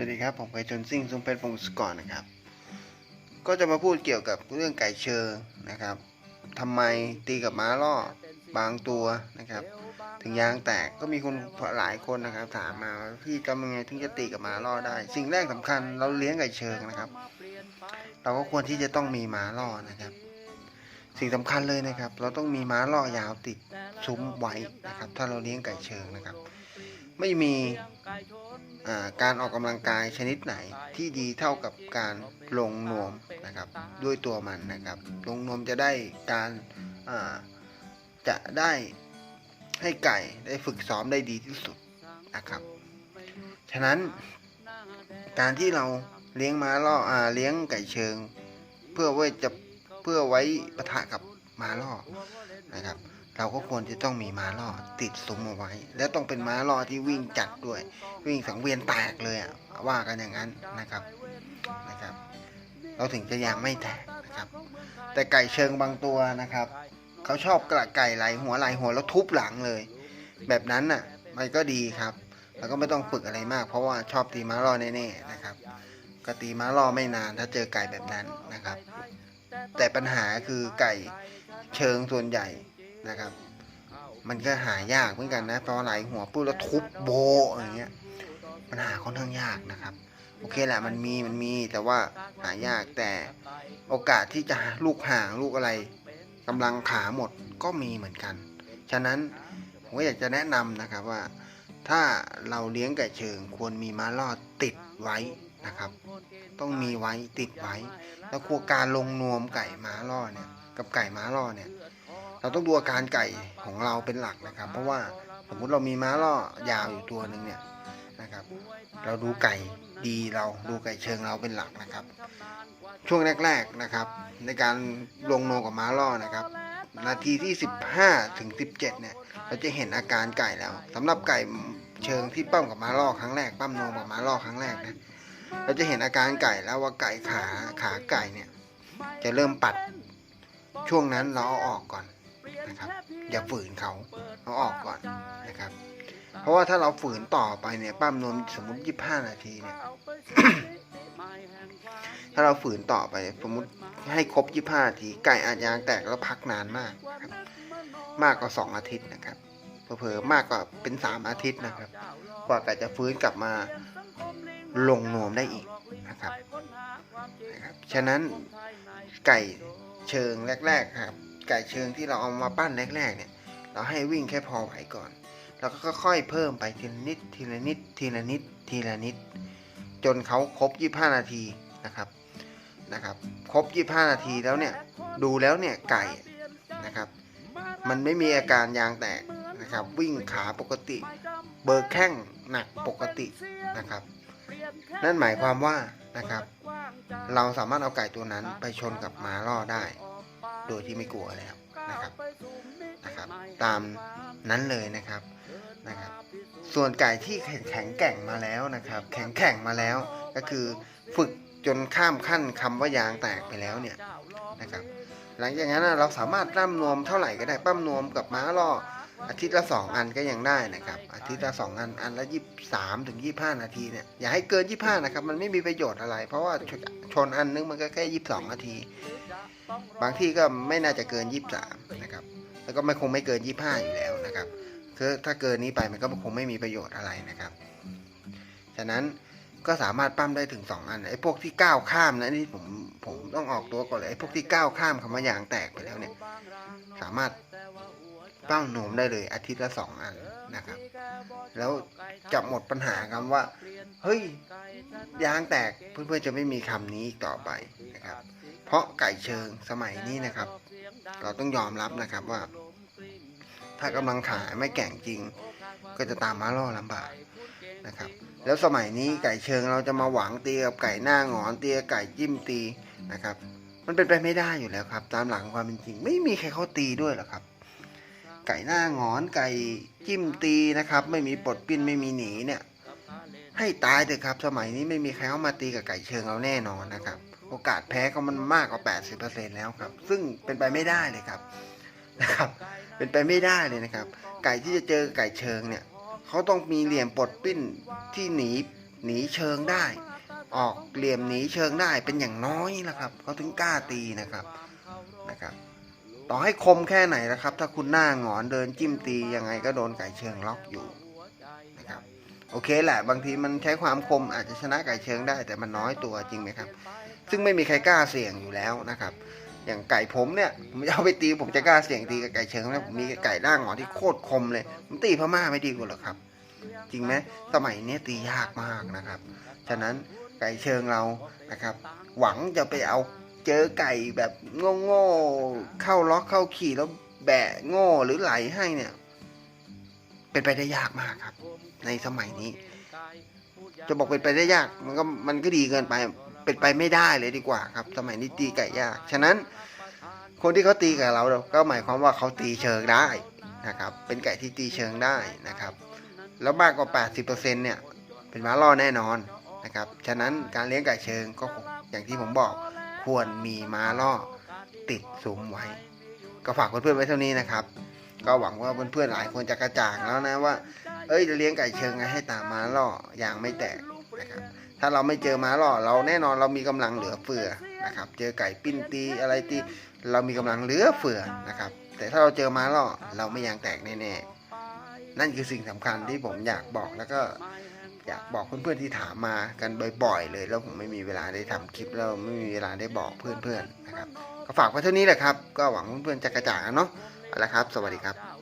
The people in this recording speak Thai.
วัสดีครับ ผมไก่ชนซิ่งซุ้มเพชรพงศกรนะครับ ก็จะมาพูดเกี่ยวกับเรื่องไก่เชิงนะครับทำไมตีกับม้าล่อบางตัวนะครับ ถึงยางแตกก็มีคนหลายคนนะครับ ถามมาพี่ทำยังไงถึงจะตีกับม้าล่อได้ สิ่งแรกสำคัญเราเลี้ยงไก่เชิงนะครับ เราก็ควรที่จะต้องมีม้าล่อนะครับ สิ่งสำคัญเลยนะครับ เราต้องมีม้าล่อยาวติดซุ้มไว้นะครับ ถ้าเราเลี้ยงไก่เชิงนะครับ ไม่มีการออกกำลังกายชนิดไหนที่ดีเท่ากับการลงนวมนะครับด้วยตัวมันนะครับ ลงนวมจะได้การาจะได้ให้ไก่ได้ฝึกซ้อมได้ดีที่สุดนะครับ ฉะนั้นการที่เราเลี้ยงม้าล่ออาเลี้ยงไก่เชิง เพื่อไว้จะเพื่อไว้ปะทะกับม้าล่อนะครับ เราก็ควรจะต้องมีม้าล่อติดซุ้มเอาไว้ แล้วต้องเป็นม้าล่อที่วิ่งจัดด้วย วิ่งสังเวียนแตกเลยอะว่ากันอย่างนั้นนะครับนะครับ เราถึงจะยางไม่แตกนะครับ แต่ไก่เชิงบางตัวนะครับเขาชอบกระไก่ไหลหัวไหลหัวแล้วทุบหลังเลย แบบนั้นน่ะมันก็ดีครับ แล้วก็ไม่ต้องฝึกอะไรมาก เพราะว่าชอบตีม้าล่อแน่ๆนะครับก็ตีม้าล่อไม่นานถ้าเจอไก่แบบนั้นนะครับ แต่ปัญหาคือไก่เชิงส่วนใหญ่ นะครับ มันก็หายากเหมือนกันนะพอไหลหัวปุ๊บแล้วทุบโบอย่างเงี้ยปัญหาค่อนข้างยากนะครับ โอเคแหละมันมีมันมีแต่ว่าหายากแต่โอกาสที่จะลูกห่างลูกอะไรกำลังขาหมดก็มีเหมือนกัน ฉะนั้นผมก็อยากจะแนะนำนะครับว่า ถ้าเราเลี้ยงไก่เชิงควรมีม้าลอดติดไว้นะครับ ต้องมีไว้ติดไว้ แล้วควการลงนวมไก่ม้าล่อเนี่ย กับไก่ม้าล่อเนี่ย เราต้องดูอาการไก่ของเราเป็นหลักนะครับ เพราะว่าสมมุติเรามีม้าล่อยาวอยู่ตัวหนึ่งเนี่ยนะครับ เราดูไก่ดีเราดูไก่เชิงเราเป็นหลักนะครับ ช่วงแรกๆนะครับ ในการลงโนกับม้าล่อนะครับ นาทีที่ 15ถึง17 เนี่ย เราจะเห็นอาการไก่แล้วสำหรับไก่เชิงที่ปั้มกับม้าล่อครั้งแรกปั้มโนกับม้าล่อครั้งแรกนะเราจะเห็นอาการไก่แล้วว่าไก่ขาขาไก่เนี่ย จะเริ่มปัดช่วงนั้นเราเอาออกก่อน นะครับอย่าฝืนเขาเอาออกก่อนนะครับ เพราะว่าถ้าเราฝืนต่อไปเนี่ยปั้มนวมสมมติ25นาทีเนี่ยถ้าเราฝืนต่อไปสมมติให้ครบ25นาทีไก่อาจยางแตกแล้วพักนานมากนะครับ มากกว่า2อาทิตย์นะครับเผลอๆมากกว่าเป็น3อาทิตย์นะครับ กว่าไก่จะฟื้นกลับมาลงนวมได้อีกนะครับนะครับ ฉะนั้นไก่เชิงแรก ๆ ครับ ไก่เชิงที่เราเอามาปั้นแรกๆเนี่ยเราให้วิ่งแค่พอไหวก่อนแล้วก็ค่อยๆเพิ่มไปทีละนิดทีละนิดทีละนิดทีละนิด จนเขาครบ 25 นาทีนะครับนะครับ ครบ 25 นาทีแล้วเนี่ยดูแล้วเนี่ยไก่นะครับ มันไม่มีอาการยางแตกนะครับ วิ่งขาปกติ เบิร์แข้งหนักปกตินะครับ นั่นหมายความว่านะครับ เราสามารถเอาไก่ตัวนั้นไปชนกับม้าล่อได้ โดยที่ไม่กลัวแล้วนะครับนะครับ ตามนั้นเลยนะครับนะครับ ส่วนไก่ที่แข็งแกร่งมาแล้วนะครับ แข็งแข็งมาแล้วก็คือฝึกจนข้ามขั้นคำว่ายางแตกไปแล้วเนี่ยนะครับ หลังจากนั้นเราสามารถร่ำนวมเท่าไหร่ก็ได้ปั้มนวมกับม้าล่ออาทิตย์ละสองอันก็ยังได้นะครับ อาทิตย์ละสองอัน อันละยี่สามถึงยี่ห้านาทีเนี่ย อย่าให้เกินยี่ห้านะครับ มันไม่มีประโยชน์อะไร เพราะว่าชนชนอันนึงมันก็แค่ยี่สองนาที บางที่ก็ไม่น่าจะเกิน 23 นะครับ แล้วก็ไม่คงไม่เกิน 25 อยู่แล้วนะครับคือถ้าเกินนี้ไปมันก็คงไม่มีประโยชน์อะไรนะครับ ฉะนั้นก็สามารถปั้มได้ถึง2องอันไอ้พวกที่ก้าวข้ามนะนี่ผมผมต้องออกตัวก่อนเลยไอ้พวกที่ก้าวข้ามคำว่ายางแตกไปแล้วเนี่ย สามารถ ปั้มโหนมได้เลยอาทิตย์ละสองอันนะครับ แล้วจะหมดปัญหาคำว่า เฮ้ย ยางแตกเพื่อนๆจะไม่มีคำนี้อีกต่อไปนะครับ เพราะไก่เชิงสมัยนี้นะครับ เราต้องยอมรับนะครับว่า ถ้ากำลังขายไม่แก่งจริง ก็จะตามมาล่อลำบากนะครับ แล้วสมัยนี้ไก่เชิงเราจะมาหวังตีกับไก่หน้าหงอนตีกับไก่จิ้มตีนะครับ มันเป็นไปไม่ได้อยู่แล้วครับ ตามหลักความเป็นจริง ไม่มีใครเขาตีด้วยหรอกครับ ไก่หน้างอนไก่จิ้มตีนะครับ ไม่มีปลดปิ้นไม่มีหนีเนี่ย ให้ตายเถอะครับ สมัยนี้ไม่มีใครเข้ามาตีกับไก่เชิงเราแน่นอนนะครับ โอกาสแพ้เขามันมากกว่า 80%แล้วครับ ซึ่งเป็นไปไม่ได้เลยครับนะครับ เป็นไปไม่ได้เลยนะครับ ไก่ที่จะเจอไก่เชิงเนี่ยเขาต้องมีเหลี่ยมปลดปิ้นที่หนีหนีเชิงได้ ออกเหลี่ยมหนีเชิงได้เป็นอย่างน้อยนะครับเขาถึงกล้าตีนะครับ ต่อให้คมแค่ไหนนะครับ ถ้าคุณหน้าหงอนเดินจิ้มตียังไงก็โดนไก่เชิงล็อกอยู่นะครับโอเคแหละบางทีมันใช้ความคมอาจจะชนะไก่เชิงได้ แต่มันน้อยตัวจริงไหมครับ ซึ่งไม่มีใครกล้าเสี่ยงอยู่แล้วนะครับ อย่างไก่ผมเนี่ยผมจะเอาไปตีผมจะกล้าเสี่ยงตีกับไก่เชิงนะผมมีไก่ด่างหงอนที่โคตรคมเลยผมตีพม่าไม่ดีกว่าหรอครับ จริงไหมสมัยนี้ตียากมากนะครับ ฉะนั้นไก่เชิงเรานะครับ หวังจะไปเอา เจอไก่แบบโง่ๆเข้าล็อกเข้าขี่แล้วแบะโง่หรือไหลให้เนี่ย เป็นไปได้ยากมากครับ ในสมัยนี้ จะบอกเป็นไปได้ยาก มันก็มันก็ดีเกินไป เป็นไปไม่ได้เลยดีกว่าครับ สมัยนี้ตีไก่ยาก ฉะนั้น คนที่เขาตีกับเราก็หมายความว่าเขาตีเชิงได้นะครับ เป็นไก่ที่ตีเชิงได้นะครับ แล้วมากกว่า 80%เนี่ย เป็นม้าล่อแน่นอนนะครับ ฉะนั้นการเลี้ยงไก่เชิงก็อย่างที่ผมบอก ควรมีม้าล่อติดซุ้มไว้ ก็ฝากเพื่อนๆไว้เท่านี้นะครับ ก็หวังว่าเพื่อนๆหลายคนจะกระจ่างแล้วนะว่า เอ้ยจะเลี้ยงไก่เชิงไงให้ตามม้าล่ออย่างไม่แตกนะครับถ้าเราไม่เจอม้าล่อเราแน่นอนเรามีกำลังเหลือเฟือนะครับ เจอไก่ปิ้นตีอะไรตีเรามีกำลังเหลือเฟือนะครับ แต่ถ้าเราเจอม้าล่อเราไม่ยางแตกแน่ๆนั่นคือสิ่งสำคัญที่ผมอยากบอกแล้วก็ อยากบอกเพื่อนๆที่ถามมากันบ่อยๆเลย แล้วผมไม่มีเวลาได้ทำคลิปแล้วไม่มีเวลาได้บอกเพื่อนๆนะครับก็ฝากไว้เท่านี้แหละครับ ก็หวังเพื่อนๆจะกระจ่างเนาะเอาละครับ สวัสดีครับ